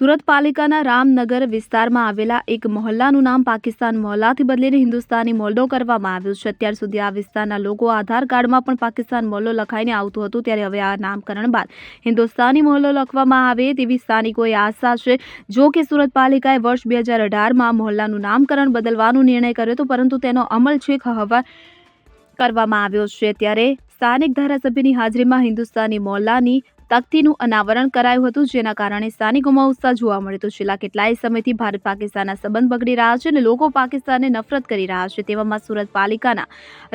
સુરત પાલિકાના રામનગર વિસ્તારમાં આવેલા એક મહોલ્લાનું નામ પાકિસ્તાન મહોલ્લાથી બદલીને હિન્દુસ્તાની મોલ્ડો કરવામાં આવ્યું છે. અત્યાર સુધી આ વિસ્તારના લોકો આધાર કાર્ડમાં પણ પાકિસ્તાન મોલ્લો લખાઈને આવતું હતું, ત્યારે હવે આ નામકરણ બાદ હિન્દુસ્તાની મોલ્લો લખવામાં આવે તેવી સ્થાનિકોએ આશા છે. જો કે સુરત પાલિકાએ વર્ષ બે હજાર અઢારમાં મોહલ્લાનું નામકરણ બદલવાનો નિર્ણય કર્યો હતો, પરંતુ તેનો અમલ છેક હવે કરવામાં આવ્યો છે. ત્યારે સ્થાનિક ધારાસભ્યની હાજરીમાં હિન્દુસ્તાની મોહલ્લાની તકતીનું અનાવરણ કરાયું હતું, જેના કારણે સ્થાનિકોમાં ઉત્સાહ જોવા મળ્યો હતો. છેલ્લા કેટલાય સમયથી ભારત પાકિસ્તાનના સંબંધ બગડી રહ્યા છે અને લોકો પાકિસ્તાનને નફરત કરી રહ્યા છે. તેવામાં સુરત પાલિકાના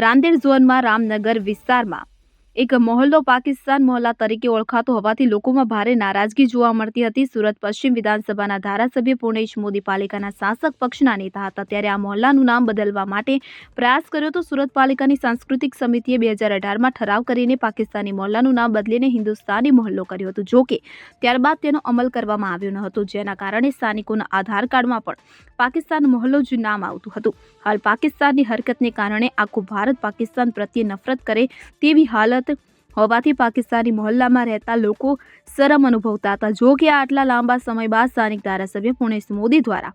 રાંદેર ઝોનમાં રામનગર વિસ્તારમાં એક મહોલ્લો પાકિસ્તાન મહોલ્લા તરીકે ઓળખાતો હોવાથી લોકોમાં ભારે નારાજગી જોવા મળતી હતી. સુરત પશ્ચિમ વિધાનસભાના ધારાસભ્ય પૂર્ણેશ મોદી પાલિકાના શાસક પક્ષના નેતા હતા. ત્યારે આ મહોલ્લાનું નામ બદલવા માટે પ્રયાસ કર્યો તો સુરત પાલિકાની સાંસ્કૃતિક સમિતિએ બે હજાર અઢારમાં ઠરાવ કરીને પાકિસ્તાની મહોલ્લાનું નામ બદલીને હિન્દુસ્તાની મહોલ્લો કર્યો હતો, જો કે ત્યારબાદ તેનો અમલ કરવામાં આવ્યો ન હતો, જેના કારણે સ્થાનિકોના આધાર કાર્ડમાં પણ પાકિસ્તાન મહોલ્લો જ નામ આવતું હતું. હાલ પાકિસ્તાનની હરકતને કારણે આખું ભારત પાકિસ્તાન પ્રત્યે નફરત કરે તેવી હાલત હોવાથી પાકિસ્તાની મહોલ્લામાં રહેતા લોકો શરમ અનુભવતા હતા. જો કે આટલા લાંબા સમય બાદ સ્થાનિક ધારાસભ્ય પુણેશ મોદી દ્વારા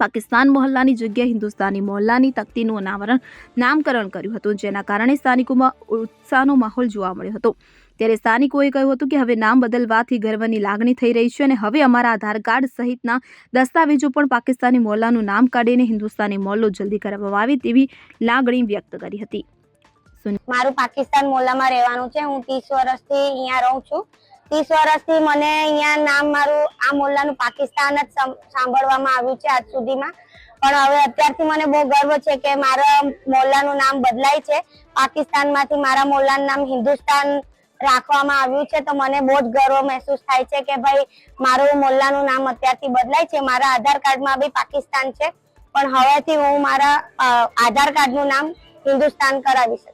પાકિસ્તાન મહોલ્લાની જગ્યાએ હિન્દુસ્તાની મહોલ્લાની તકતીનું અનાવરણ નામકરણ કર્યું હતું, જેના કારણે સ્થાનિકોમાં ઉત્સાહનો માહોલ જોવા મળ્યો હતો. ત્યારે સ્થાનિકોએ કહ્યું હતું કે હવે નામ બદલવાથી ગર્વની લાગણી થઈ રહી છે અને હવે અમારા આધાર કાર્ડ સહિતના દસ્તાવેજો પણ પાકિસ્તાની મહોલ્લાનું નામ કાઢીને હિન્દુસ્તાની મહોલ્લો જલ્દી કરવામાં આવે તેવી લાગણી વ્યક્ત કરી હતી. મારું પાકિસ્તાન મોલામાં રહેવાનું છે. હું ત્રીસ વર્ષથી અહીંયા રહું છું. ત્રીસ વર્ષથી મને અહીંયા નામ મારું આ મોલ્લાનું પાકિસ્તાન જ સાંભળવામાં આવ્યું છે આજ સુધીમાં. પણ હવે અત્યારથી મને બહુ ગર્વ છે કે મારા મોલ્લાનું નામ બદલાય છે. પાકિસ્તાનમાંથી મારા મોલ્લાનું નામ હિન્દુસ્તાન રાખવામાં આવ્યું છે. તો મને બહુ જ ગર્વ મહેસૂસ થાય છે કે ભાઈ, મારું મોલ્લાનું નામ અત્યારથી બદલાય છે. મારા આધાર કાર્ડમાં બી પાકિસ્તાન છે. પણ હવેથી હું મારા આધાર કાર્ડનું નામ હિન્દુસ્તાન કરાવી શકીશ